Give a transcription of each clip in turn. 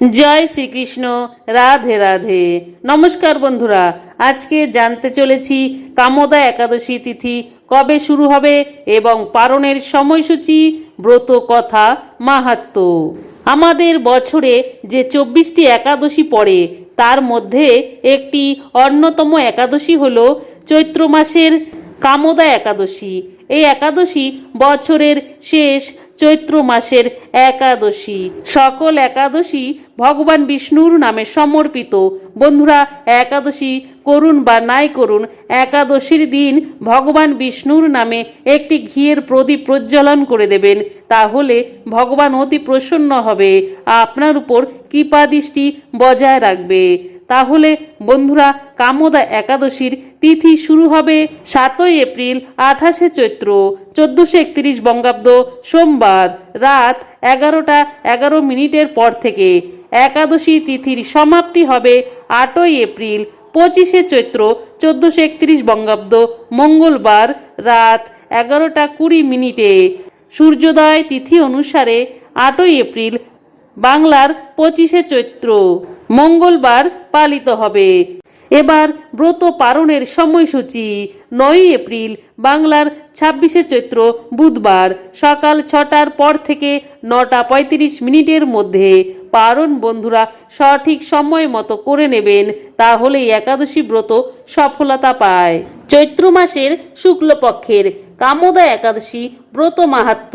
জয় শ্রীকৃষ্ণ, রাধে রাধে। নমস্কার বন্ধুরা, আজকে জানতে চলেছি কামদা একাদশী তিথি কবে শুরু হবে এবং পারণের সময়সূচি, ব্রত কথা, মাহাত্ম। আমাদের বছরে যে চব্বিশটি একাদশী পড়ে, তার মধ্যে একটি অন্যতম একাদশী হল চৈত্র মাসের কামদা একাদশী। এই একাদশী বছরের শেষ চৈত্র মাসের একাদশী। সকল একাদশী ভগবান বিষ্ণুর নামে সমর্পিত। বন্ধুরা, একাদশী করুন বা নাই করুন, একাদশীর দিন ভগবান বিষ্ণুর নামে একটি ঘিয়ের প্রদীপ প্রজ্বলন করে দেবেন। তাহলে ভগবান অতি প্রসন্ন হবে। আপনার উপর কৃপাদৃষ্টি বজায় রাখবে। তাহলে বন্ধুরা, কামদা একাদশীর তিথি শুরু হবে সাতই এপ্রিল আঠাশে চৈত্র, চোদ্দশো একত্রিশ বঙ্গাব্দ সোমবার রাত এগারোটা এগারো মিনিটের পর থেকে। একাদশী তিথির সমাপ্তি হবে আটই এপ্রিল, পঁচিশে চৈত্র, চোদ্দশো একত্রিশ বঙ্গাব্দ মঙ্গলবার রাত এগারোটা কুড়ি মিনিটে। সূর্যোদয় তিথি অনুসারে আটই এপ্রিল, বাংলার পঁচিশে চৈত্র, মঙ্গলবার পালিত হবে। এবার ব্রত পালনের সময়সূচি নয় এপ্রিল, বাংলার ছাব্বিশে চৈত্র, বুধবার, সকাল ছটার পর থেকে নটা পঁয়ত্রিশ মিনিটের মধ্যে। পারণ বন্ধুরা সঠিক সময় মতো করে নেবেন, তাহলেই একাদশী ব্রত সফলতা পায়। চৈত্র মাসের শুক্লপক্ষের কামদা একাদশী ব্রত মাহাত্ম।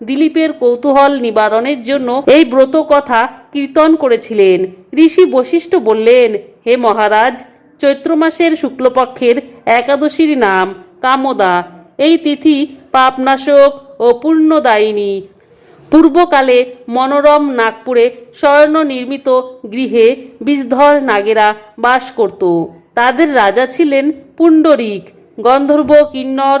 দিলীপের কৌতূহল নিবারণের জন্য এই ব্রত কথা কীর্তন করেছিলেন। ঋষি বশিষ্ঠ বললেন, হে মহারাজ, চৈত্র মাসের শুক্লপক্ষের একাদশীর নাম কামদা। এই তিথি পাপনাশক ও পুণ্যদায়িনী পূর্বকালে মনোরম নাগপুরে স্বর্ণ নির্মিত গৃহে বিষধর নাগেরা বাস করত। তাদের রাজা ছিলেন পুণ্ডরিক। গন্ধর্ব কিন্নর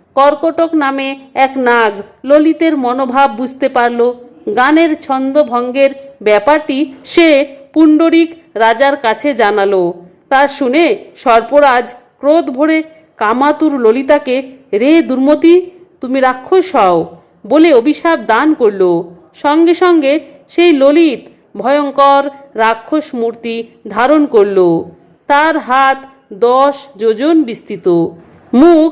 কর্কটক নামে এক নাগ ললিতের মনোভাব বুঝতে পারল। গানের ছন্দভঙ্গের ব্যাপারটি সে পুণ্ডরিক রাজার কাছে জানালো। তা শুনে সর্পরাজ ক্রোধ ভরে কামাতুর ললিতাকে, রে দুর্মতি, তুমি রাক্ষস হও বলে অভিশাপ দান করল। সঙ্গে সঙ্গে সেই ললিত ভয়ঙ্কর রাক্ষস মূর্তি ধারণ করল। তার হাত দশ যোজন বিস্তৃত। মুখ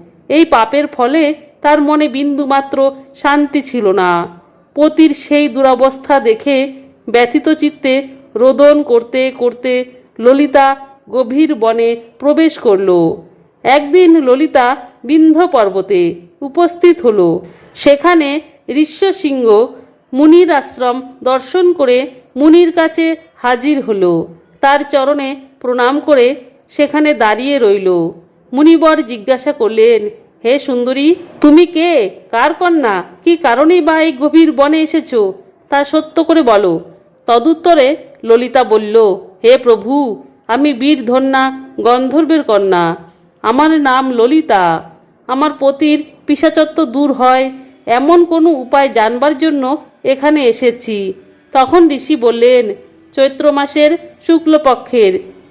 এই পাপের ফলে তার মনে বিন্দুমাত্র শান্তি ছিল না। পতির সেই দুরবস্থা দেখে ব্যথিত চিত্তে রোদন করতে করতে ললিতা গভীর বনে প্রবেশ করল। একদিন ললিতা বিন্ধ্য পর্বতে উপস্থিত হলো। সেখানে ঋষ্যসিংহ মুনির আশ্রম দর্শন করে মুনির কাছে হাজির হল। তার চরণে প্রণাম করে সেখানে দাঁড়িয়ে রইল। মুনিবর জিজ্ঞাসা করলেন, হে সুন্দরী, তুমি কে? কার কন্যা? কি কারণেই বা এই গভীর বনে এসেছ? তা সত্য করে বলো। তদুত্তরে ললিতা বলল, হে প্রভু, আমি বীর ধন্যা, গন্ধর্বের কন্যা। আমার নাম ললিতা। আমার পতির পিসাচত্ব দূর হয়। এমন কোনো উপায় জানবার জন্য এখানে এসেছি। তখন ঋষি বললেন, চৈত্র মাসের শুক্লপক্ষের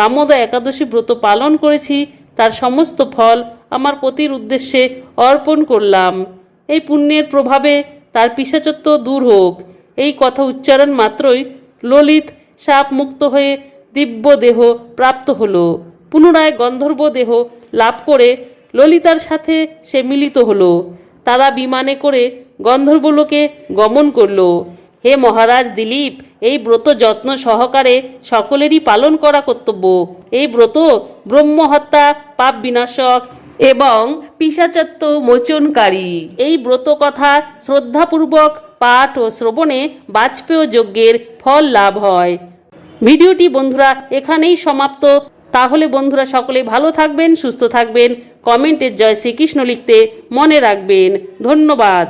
কামদা একাদশী ব্রত পালন করেছি, তার সমস্ত ফল আমার পতির উদ্দেশ্যে অর্পণ করলাম। এই পুণ্যের প্রভাবে তার পিসাচত্ব দূর হোক। এই কথা উচ্চারণ মাত্রই ললিত সাপ মুক্ত হয়ে দিব্য দেহ প্রাপ্ত হল। পুনরায় গন্ধর্ব দেহ লাভ করে ললিতার সাথে সে মিলিত হল। তারা বিমানে করে গন্ধর্বলোকে গমন করল। হে মহারাজ দিলীপ, এই ব্রত যত্ন সহকারে সকলেরই পালন করা কর্তব্য। এই ব্রত ব্রহ্মহত্যা, পাপ বিনাশক এবং পিসাচত্ব মোচনকারী। এই ব্রত কথা শ্রদ্ধাপূর্বক পাঠ ও শ্রবণে বাজপেয় যজ্ঞের ফল লাভ হয়। ভিডিওটি বন্ধুরা এখানেই সমাপ্ত। তাহলে বন্ধুরা সকলে ভালো থাকবেন, সুস্থ থাকবেন। কমেন্টের জয় শ্রীকৃষ্ণ লিখতে মনে রাখবেন। ধন্যবাদ।